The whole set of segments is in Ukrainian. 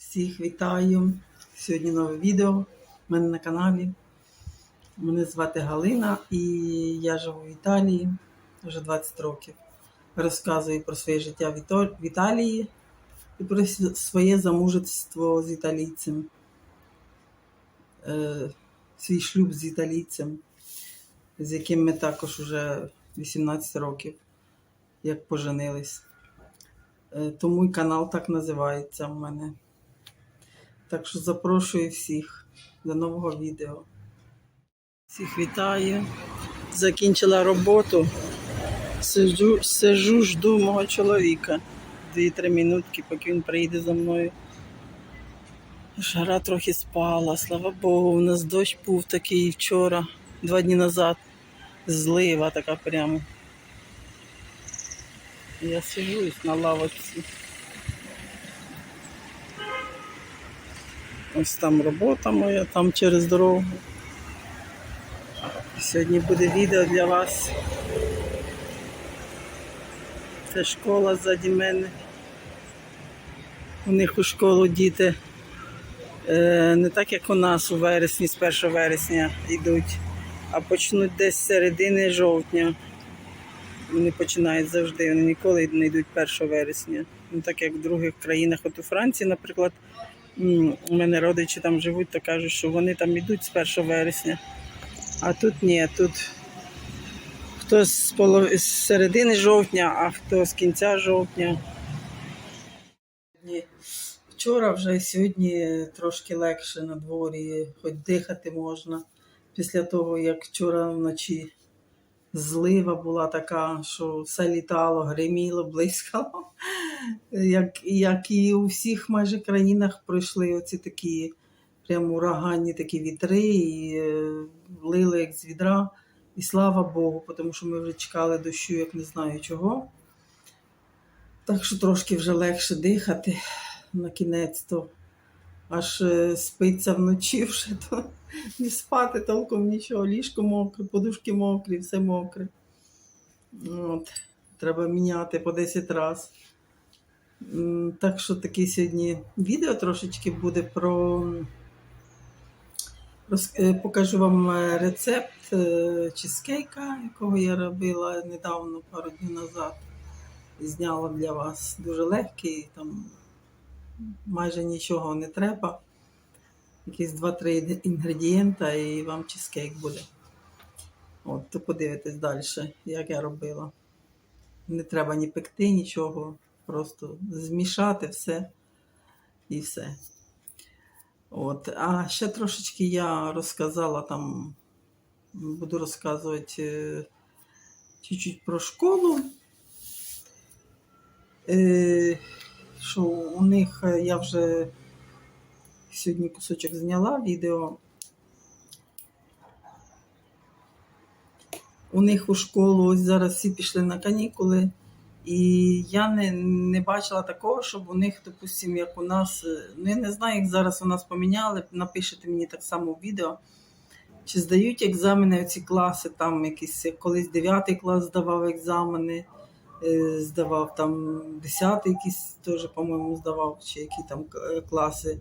Всіх вітаю! Сьогодні нове відео в мене на каналі. Мене звати Галина і я живу в Італії вже 20 років. Розказую про своє життя в Італії і про своє замужество з італійцем, е, свій шлюб з італійцем, з яким ми також вже 18 років, як поженились. Е, Тому і канал так називається у мене. Так що запрошую всіх до нового відео. Всіх вітаю. Закінчила роботу. Сиджу, сижу, жду мого чоловіка. Дві-три минутки, поки він приїде за мною. Жара трохи спала, слава Богу, у нас дощ був такий вчора, два дні назад. Злива така прямо. Я сижусь на лавочці. Ось там робота моя, там через дорогу. Сьогодні буде відео для вас. Це школа ззаді мене. У них у школу діти е, не так, як у нас у вересні, з 1 вересня йдуть, а почнуть десь з середини жовтня. Вони починають завжди, вони ніколи не йдуть 1 вересня. Ну, так як в других країнах, от у Франції, наприклад, у мене родичі там живуть, то кажуть, що вони там йдуть з 1 вересня. А тут ні, тут хто з, полов... з середини жовтня, а хто з кінця жовтня. Вчора вже сьогодні трошки легше на дворі, хоч дихати можна. Після того, як вчора вночі злива була така, що все літало, гриміло, блискало. Як, як і у всіх майже країнах пройшли оці такі прямо ураганні такі вітри, і е, лили як з відра. І слава Богу, тому що ми вже чекали дощу, як не знаю чого. Так що трошки вже легше дихати на кінець то аж е, спиться вночі вже, то не спати толком нічого, ліжко мокре, подушки мокрі, все мокре. От. Треба міняти по 10 разів. Так що таке сьогодні відео трошечки буде про. Е, Покажу вам е, рецепт чизкейка, якого я робила недавно, пару днів назад. Зняла для вас дуже легкий, там майже нічого не треба. Якісь 2-3 інгредієнта і вам чизкейк буде. От, то подивитесь далі, як я робила. Не треба ні пекти, нічого. Просто змішати все і все. От. А ще трошечки я розказала там, буду розказувати е, чуть-чуть про школу. Е, що у них е, я вже сьогодні кусочок зняла відео. У них у школу ось зараз всі пішли на канікули. І я не, не бачила такого, щоб у них, допустимо, як у нас, е, ну я не знаю, як зараз у нас поміняли, напишете мені так само відео, чи здають екзамени оці класи, там якісь колись 9 клас здавав екзамени, здавав там 10 якісь теж, по-моєму, здавав, чи які там е, класи.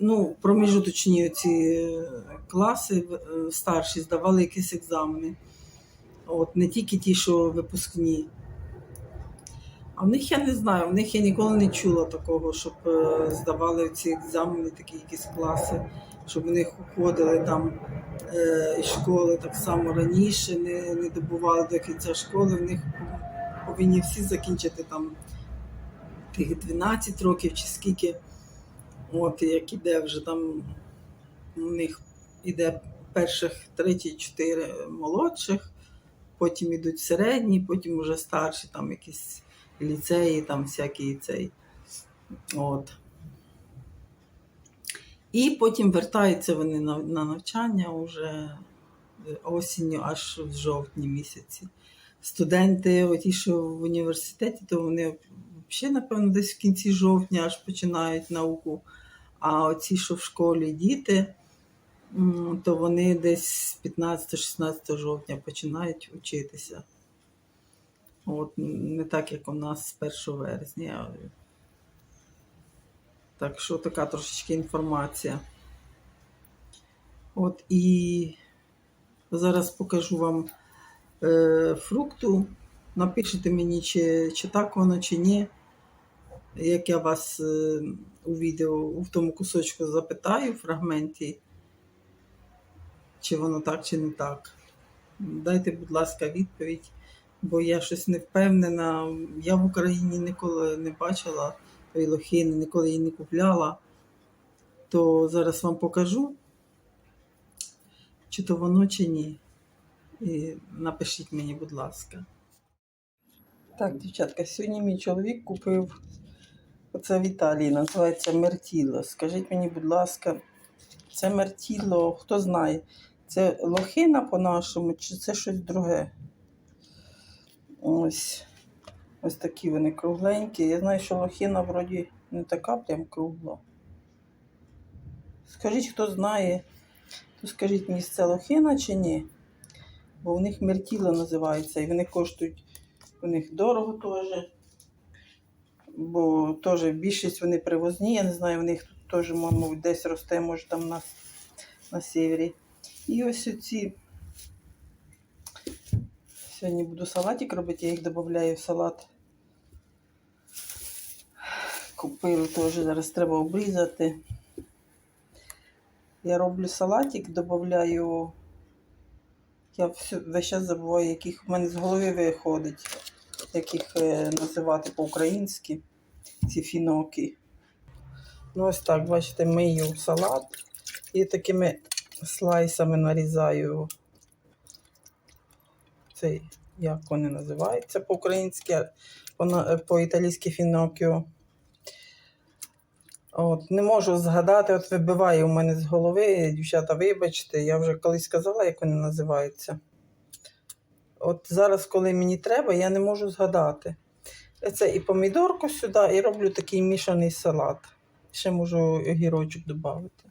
Ну, проміжуточні ці е, класи е, старші здавали якісь екзамени. От, не тільки ті, що випускні. А в них я не знаю, в них я ніколи не чула такого, щоб е, здавали ці екзамени, такі якісь класи, щоб в них уходили там е, із школи так само раніше, не, не добували до кінця школи. В них повинні всі закінчити там тих 12 років чи скільки. От як іде вже там, у них іде перших 3-4 молодших, потім ідуть середні, потім вже старші, там якісь ліцеї, там всякі цей. От. І потім вертаються вони на, на навчання вже осінню, аж в жовтні місяці. Студенти, оті, що в університеті, то вони взагалі, напевно, десь в кінці жовтня аж починають науку. А оці, що в школі діти, то вони десь з 15-16 жовтня починають вчитися. От, не так, як у нас з 1 вересня. Так що така трошечки інформація. От і зараз покажу вам фрукту. Напишіть мені, чи, чи так воно, чи ні. Як я вас е, у відео у тому кусочку запитаю в фрагменті, чи воно так, чи не так. Дайте, будь ласка, відповідь, бо я щось не впевнена. Я в Україні ніколи не бачила лохини, ніколи її не купляла. То зараз вам покажу, чи то воно, чи ні. І напишіть мені, будь ласка. Так, дівчатка, сьогодні мій чоловік купив оце в Італії, називається Мертіло. Скажіть мені, будь ласка, це Мертіло, хто знає, це лохина по-нашому, чи це щось друге? Ось. Ось такі вони кругленькі. Я знаю, що лохина вроді не така прям кругла. Скажіть, хто знає, то скажіть мені, це лохина чи ні? Бо у них мертіло називається, і вони коштують у них дорого теж. Бо теж більшість вони привозні, я не знаю, в них тут теж, мабуть, десь росте, може там на, на севері. І ось оці. Сьогодні буду салатик робити, я їх додаю в салат. Купили теж, зараз треба обрізати. Я роблю салатик, додаю. Я весь час забуваю, яких в мене з голови виходить, як їх е, називати по-українськи, ці фіноки. Ну, ось так, бачите, мию салат і такими слайсами нарізаю цей, як вони називаються по-українськи, по- по-італійськи фінокіо. От, не можу згадати, от вибиває у мене з голови, дівчата, вибачте, я вже колись сказала, як вони називаються. От зараз, коли мені треба, я не можу згадати. Це і помідорку сюди, і роблю такий мішаний салат. Ще можу огірочок додати.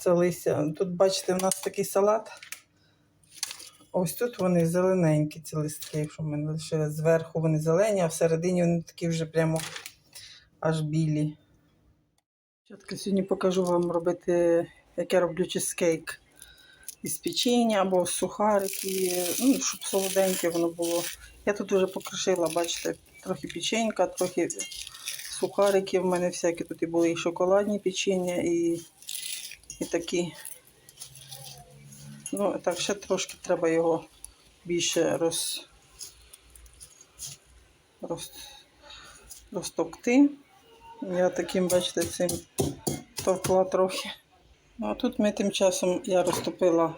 Це листя. Тут, бачите, у нас такий салат. Ось тут вони зелененькі, ці листки, якщо в мене лише зверху вони зелені, а всередині вони такі вже прямо аж білі. Дівчатка, сьогодні покажу вам робити, як я роблю чизкейк із печення або сухарики, ну, щоб солоденьке воно було. Я тут вже покришила, бачите, трохи печенька, трохи сухарики в мене всякі. Тут і були і шоколадні печення, і, і такі. Ну, так, ще трошки треба його більше роз, роз, розтовкти. Я таким, бачите, цим товкла трохи. Ну, а тут ми тим часом я розтопила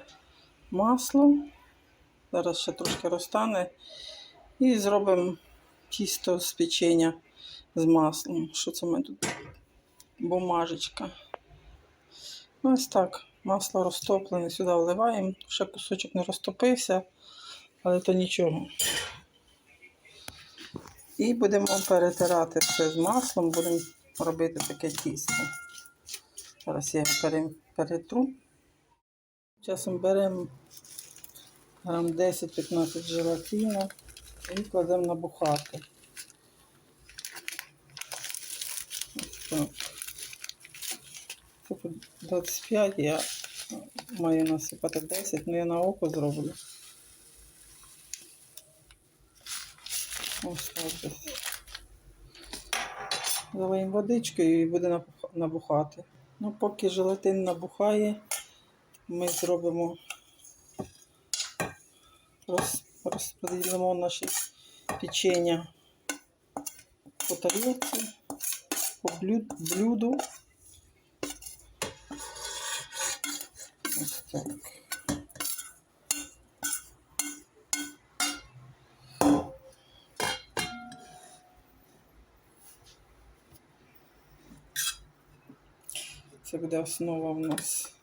масло. Зараз ще трошки розтане. І зробимо тісто з печення з маслом. Що це мене тут? Бумажечка. Ось так. Масло розтоплене, сюди вливаємо. Ще кусочок не розтопився, але то нічого. І будемо перетирати все з маслом, будемо робити таке тісто. Зараз я перетру. Часом беремо грам 10-15 желатину і кладемо. Ось так. Тут 25, я маю насипати 10, але я на око зроблю. Десь. Залиємо водичкою і буде набухати. Ну, поки желатин набухає, ми зробимо розподілимо наші печення по тарілці, по блюду. Ось так. Це буде основа в нас.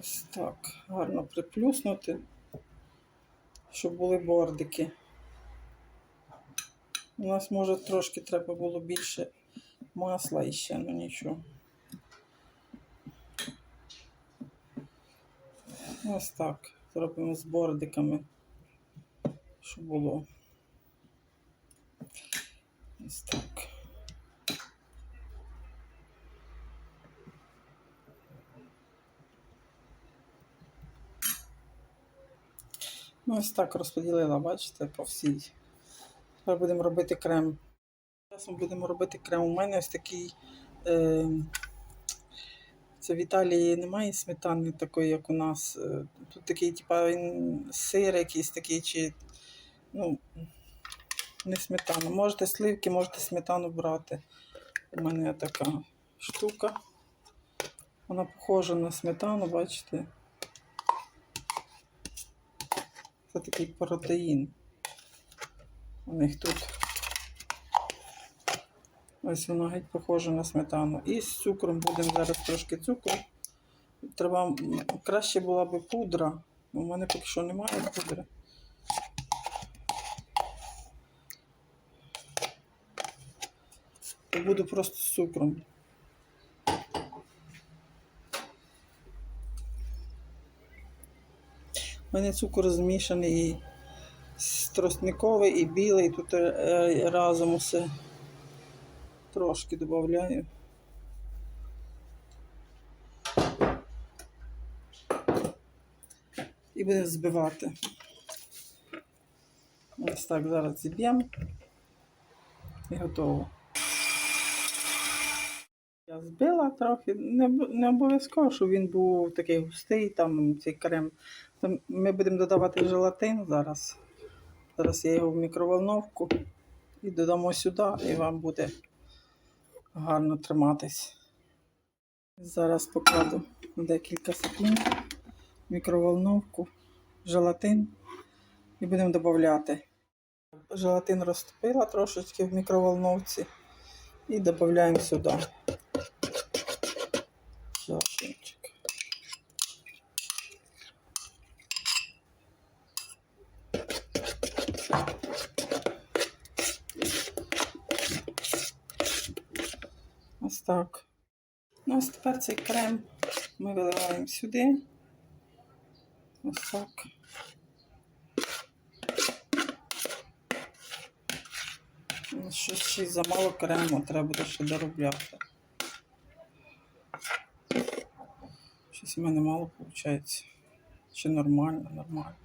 Ось так. Гарно приплюснути, щоб були бордики. У нас, може, трошки треба було більше масла і ще, ну нічого. Ось так. Зробимо з бордиками, щоб було. Ось так. Ну, ось так розподілила, бачите, по всій. Тепер будемо робити крем. Зараз ми будемо робити крем. У мене ось такий. Е, це в Італії немає сметани такої, як у нас. Е, Тут такий, типа, сир якийсь такий, чи. Ну, не сметана. Можете сливки, можете сметану брати. У мене така штука. Вона похожа на сметану, бачите? Це такий протеїн. У них тут. Ось воно геть похоже на сметану. І з цукром будемо зараз трошки цукру. Треба краще була би пудра. У мене поки що немає пудри. То буду просто з цукром. У мене цукор змішаний і тростниковий і білий. Тут е, разом усе трошки додаю. І будемо збивати. Ось так зараз зіб'ємо і готово. Збила трохи, не, не обов'язково, щоб він був такий густий, там цей крем. Там ми будемо додавати желатин зараз. Зараз я його в мікроволновку і додамо сюди, і вам буде гарно триматись. Зараз покладу декілька секунд в мікроволновку, желатин і будемо додати. Желатин розтопила трошечки в мікроволновці і додаємо сюди. Желатинчик. Ось так. Ну, ось тепер цей крем ми виливаємо сюди. Ось так. Щось ще замало крему, треба буде ще доробляти. Щось в мене мало виходить. Чи нормально, нормально.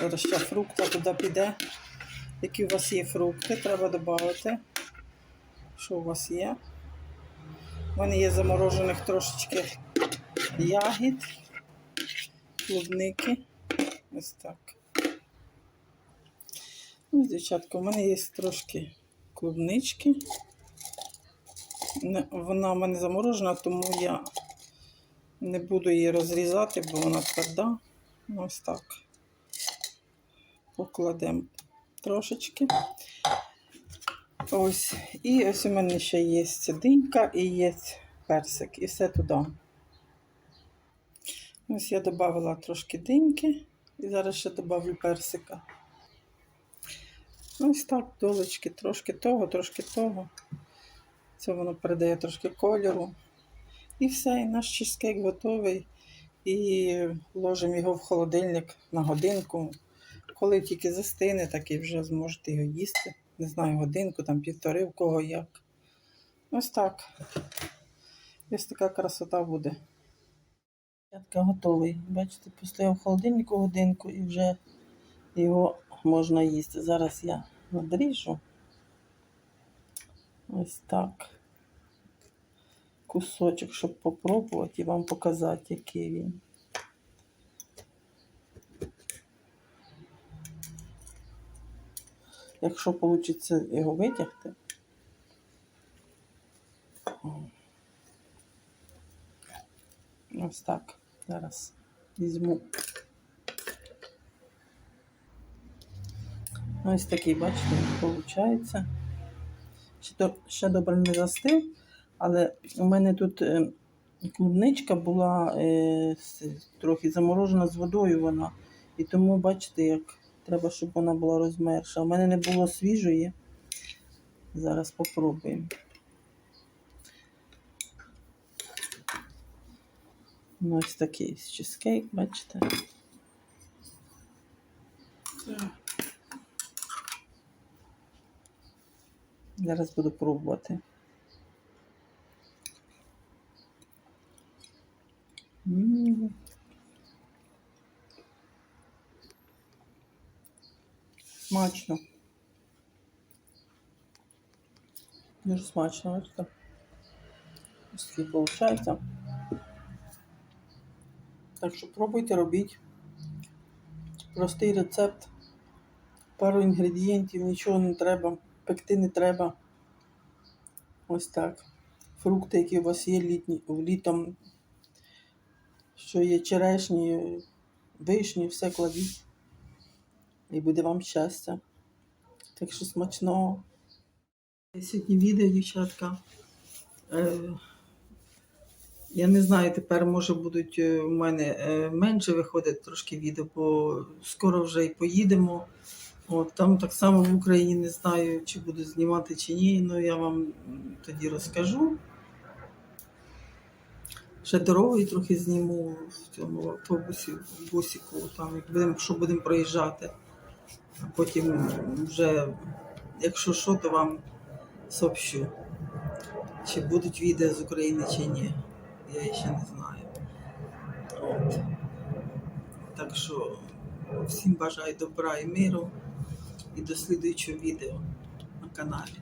Зараз ще фрукта туди піде. Які у вас є фрукти, треба додати. Що у вас є? У мене є заморожених трошечки ягід, клубники. Ось так. Ось, дівчатка, у мене є трошки клубнички. Вона в мене заморожена, тому я не буду її розрізати, бо вона тверда. Ну, Ось так. Покладемо трошечки. Ось. І ось у мене ще є динька і є персик. І все туди. Ось я додала трошки диньки. І зараз ще додавлю персика. Ось так, долечки, трошки того, трошки того. Це воно передає трошки кольору. І все, і наш чизкейк готовий. І ложимо його в холодильник на годинку. Коли тільки застине, так і вже зможете його їсти. Не знаю, годинку, там півтори, в кого як. Ось так. Ось така красота буде. Ятка готовий. Бачите, постояв в холодильнику годинку і вже його можна їсти. Зараз я надріжу. Ось так. Кусочок, щоб попробувати і вам показати, який він. Якщо вийде його витягти. Ось так. Зараз візьму. Ось такий, бачите, виходить. Ще, до- ще добре не застив, але у мене тут е, клубничка була е, трохи заморожена з водою вона. І тому, бачите, як треба, щоб вона була розмерша. У мене не було свіжої. Зараз попробуємо. Ну, Ось такий чизкейк, бачите. Зараз буду пробувати. Смачно. Дуже смачно, бачите. Ось такий виходить. Так що пробуйте, робіть. Простий рецепт. Пару інгредієнтів, нічого не треба, пекти не треба. Ось так. Фрукти, які у вас є літні, літом, що є черешні, вишні, все кладіть. І буде вам щастя. Так що смачного. Сьогодні відео, дівчатка. Е, я не знаю, тепер може будуть е, у мене е, менше виходить трошки відео, бо скоро вже і поїдемо. От, там так само в Україні не знаю, чи буду знімати чи ні, але я вам тоді розкажу. Ще дорогою трохи зніму в цьому автобусі, в бусіку, там, як будемо, що будемо проїжджати. Потім вже, якщо що, то вам сообщу, чи будуть відео з України, чи ні. Я ще не знаю. От. Так що всім бажаю добра і миру і до слідуючого відео на каналі.